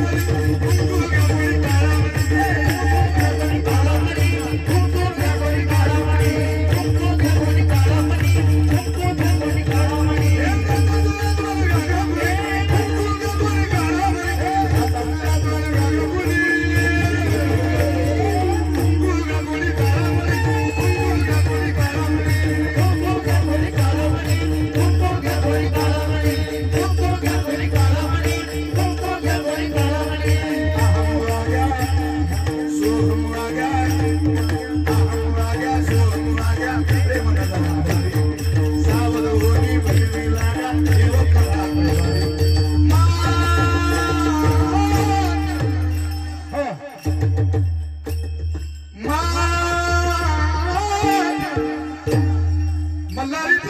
Música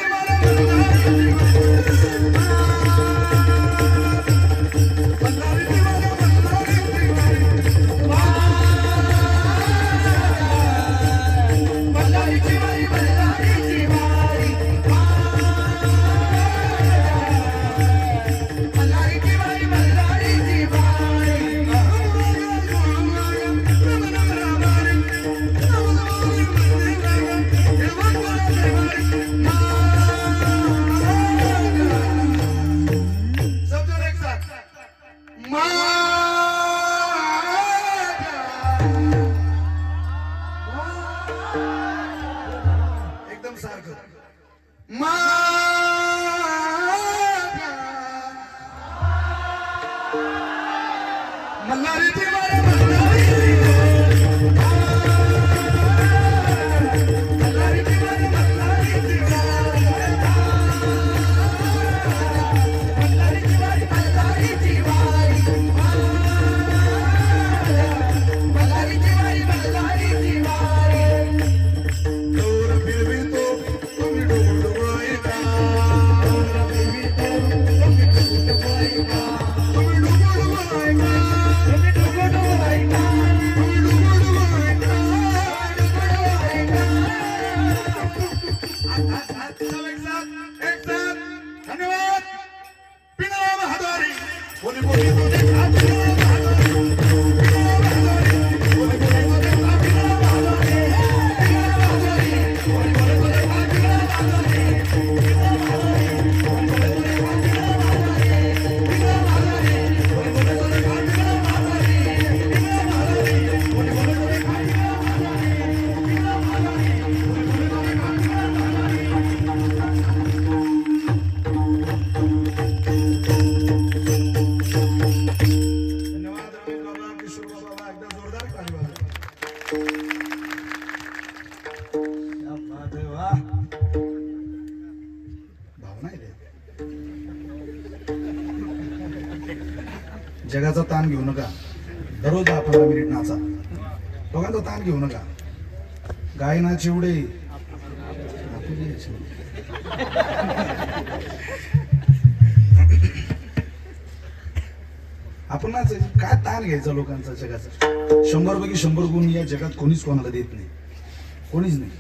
मारा मल्हारीची मल्हारीची मारा मल्हारीची मल्हारीची वारी मल्हारीची वारी मल्हारीची वारी मल्हारीची सब जण एक साथ माझ्या एकदम सारखं. मा नाही जगाचा ताण घेऊ नका. दररोज दहा पंधरा मिनिट नाचा. दोघांचा ताण घेऊ नका. गायना चिवडे आपण नाच काय ताण घ्यायचा लोकांचा जगाचा? शंभर पैकी शंभर गुण या जगात कोणीच कोणाला देत नाही. कोणीच नाही.